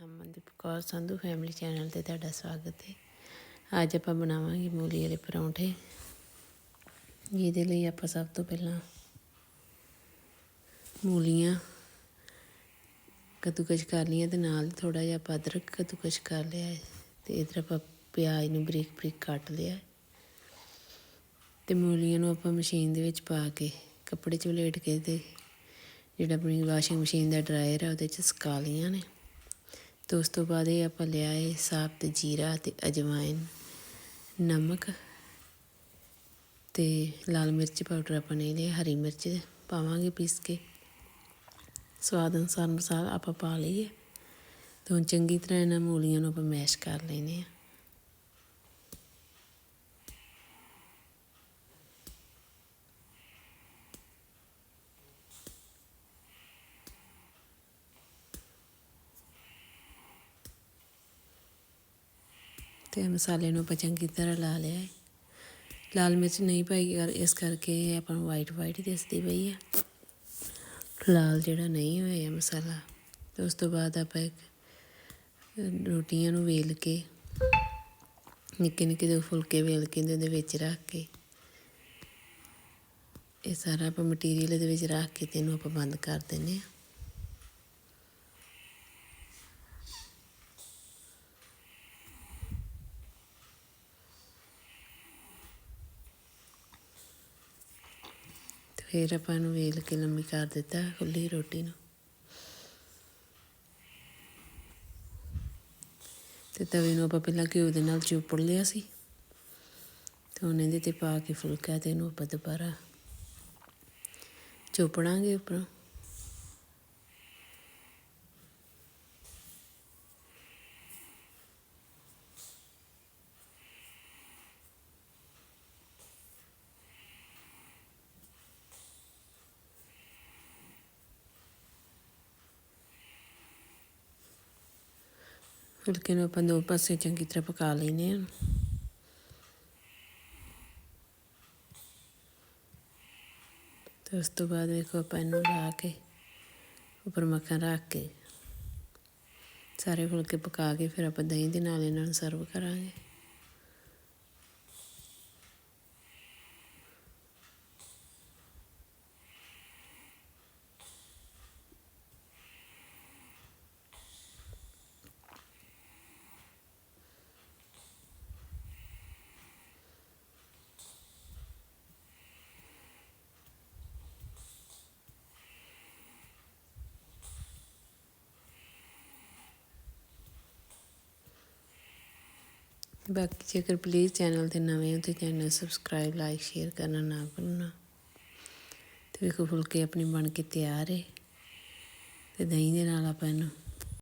Harmandeep Kaur Sandhu family channel ਤੇ ਤੁਹਾਡਾ ਸਵਾਗਤ ਹੈ। ਅੱਜ ਆਪਾਂ ਬਣਾਵਾਂਗੇ ਮੂਲੀ ਵਾਲੇ ਪਰੌਂਠੇ। ਜਿਹਦੇ ਲਈ ਆਪਾਂ ਸਭ ਤੋਂ ਪਹਿਲਾਂ ਮੂਲੀਆਂ ਕੱਦੂਕਸ਼ ਕਰ ਲਈਆਂ ਤੇ ਨਾਲ ਥੋੜਾ ਜਿਹਾ ਆਪਾਂ ਅਦਰਕ ਕੱਦੂਕਸ਼ ਕਰ ਲਿਆ ਹੈ ਤੇ ਇਧਰ ਆਪਾਂ ਪਿਆਜ਼ ਨੂੰ ਬਰੀਕ ਬਰੀਕ ਕੱਟ ਲਿਆ ਹੈ। ਤੇ ਮੂਲੀਆਂ ਨੂੰ ਆਪਾਂ ਮਸ਼ੀਨ ਦੇ ਵਿੱਚ ਪਾ ਕੇ ਕੱਪੜੇ 'ਚ ਵਲੇਟ ਕੇ ਤੇ ਜਿਹੜਾ ਆਪਣੀ ਵਾਸ਼ਿੰਗ ਮਸ਼ੀਨ ਦਾ ਡਰਾਇਰ ਆ ਉਹਦੇ 'ਚ ਸੁਕਾ ਲਈਆਂ ਨੇ। ਤੇ ਉਸ ਤੋਂ ਬਾਅਦ ਇਹ ਆਪਾਂ ਲਿਆ ਹੈ ਸਾਬਤ ਜੀਰਾ ਤੇ ਅਜਵਾਇਨ ਨਮਕ ਤੇ ਲਾਲ ਮਿਰਚ ਪਾਊਡਰ ਆਪਾਂ ਨੇ ਲਿਆ, ਹਰੀ ਮਿਰਚ ਪਾਵਾਂਗੇ ਪੀਸ ਕੇ। ਸਵਾਦ ਅਨੁਸਾਰ ਮਸਾਲਾ ਆਪਾਂ ਪਾ ਲਈਏ ਤੇ ਹੁਣ ਚੰਗੀ ਤਰ੍ਹਾਂ ਇਹਨਾਂ ਮੂਲੀਆਂ ਨੂੰ ਆਪਾਂ ਮੈਸ਼ ਕਰ ਲੈਨੇ ਆ ਤੇ ਮਸਾਲੇ ਨੂੰ ਆਪਾਂ ਚੰਗੀ ਤਰ੍ਹਾਂ ਲਾ ਲਿਆ ਹੈ। ਲਾਲ ਮਿਰਚ ਨਹੀਂ ਪਾਈ ਕਰ ਇਸ ਕਰਕੇ ਇਹ ਆਪਾਂ ਨੂੰ ਵਾਈਟ ਵਾਈਟ ਦਿਸਦੀ ਪਈ ਹੈ। ਲਾਲ ਜਿਹੜਾ ਨਹੀਂ ਹੋਇਆ ਮਸਾਲਾ, ਤੇ ਉਸ ਤੋਂ ਬਾਅਦ ਆਪਾਂ ਇੱਕ, ਰੋਟੀਆਂ ਨੂੰ ਵੇਲ ਕੇ, ਨਿੱਕੇ ਨਿੱਕੇ ਦੇ ਫੁਲਕੇ ਵੇਲ ਕੇ ਇਹਦੇ ਵਿੱਚ ਰੱਖ ਕੇ, ਇਹ ਸਾਰਾ ਆਪਾਂ ਮਟੀਰੀਅਲ ਇਹਦੇ ਵਿੱਚ ਰੱਖ ਕੇ ਤੇ ਇਹਨੂੰ ਆਪਾਂ ਬੰਦ ਕਰ ਦਿੰਨੇ ਆ ਫਿਰ ਆਪਾਂ ਇਹਨੂੰ ਵੇਲ ਕੇ ਲੰਮੀ ਕਰ ਦਿੱਤਾ ਖੁੱਲੀ ਰੋਟੀ ਨੂੰ। ਤੇ ਤਵੇ ਨੂੰ ਆਪਾਂ ਪਹਿਲਾਂ ਘਿਓ ਦੇ ਨਾਲ ਚੁੱਪੜ ਲਿਆ ਸੀ। ਤੇ ਹੁਣ ਇਹਦੇ ਤੇ ਪਾ ਕੇ ਫੁਲਕਾ ਤੇ ਇਹਨੂੰ ਆਪਾਂ ਦੁਬਾਰਾ ਚੋਪੜਾਂਗੇ ਉੱਪਰੋਂ। ਫੁਲਕੇ ਨੂੰ ਆਪਾਂ ਦੋ ਪਾਸੇ ਚੰਗੀ ਤਰ੍ਹਾਂ ਪਕਾ ਲੈਨੇ ਆ ਤੇ ਉਸ ਤੋਂ ਬਾਅਦ ਵੇਖੋ ਆਪਾਂ ਇਹਨੂੰ ਲਾ ਕੇ ਉੱਪਰ ਮੱਖਣ ਰੱਖ ਕੇ ਸਾਰੇ ਫੁਲਕੇ ਪਕਾ ਕੇ ਫਿਰ ਆਪਾਂ ਦਹੀਂ ਦੇ ਨਾਲ ਇਹਨਾਂ ਨੂੰ ਸਰਵ ਕਰਾਂਗੇ ਬਾਕੀ ਜੇਕਰ ਪਲੀਜ਼ ਚੈਨਲ ਤੇ ਨਵੇਂ ਹੋ ਤੇ ਚੈਨਲ ਸਬਸਕ੍ਰਾਈਬ ਲਾਈਕ ਸ਼ੇਅਰ ਕਰਨਾ ਨਾ ਭੁੱਲਣਾ। ਤੇ ਵੇਖੋ ਫੁਲਕੇ ਆਪਣੇ ਬਣ ਕੇ ਤਿਆਰ ਹੈ ਤੇ ਦਹੀਂ ਦੇ ਨਾਲ ਆਪਾਂ ਇਹਨੂੰ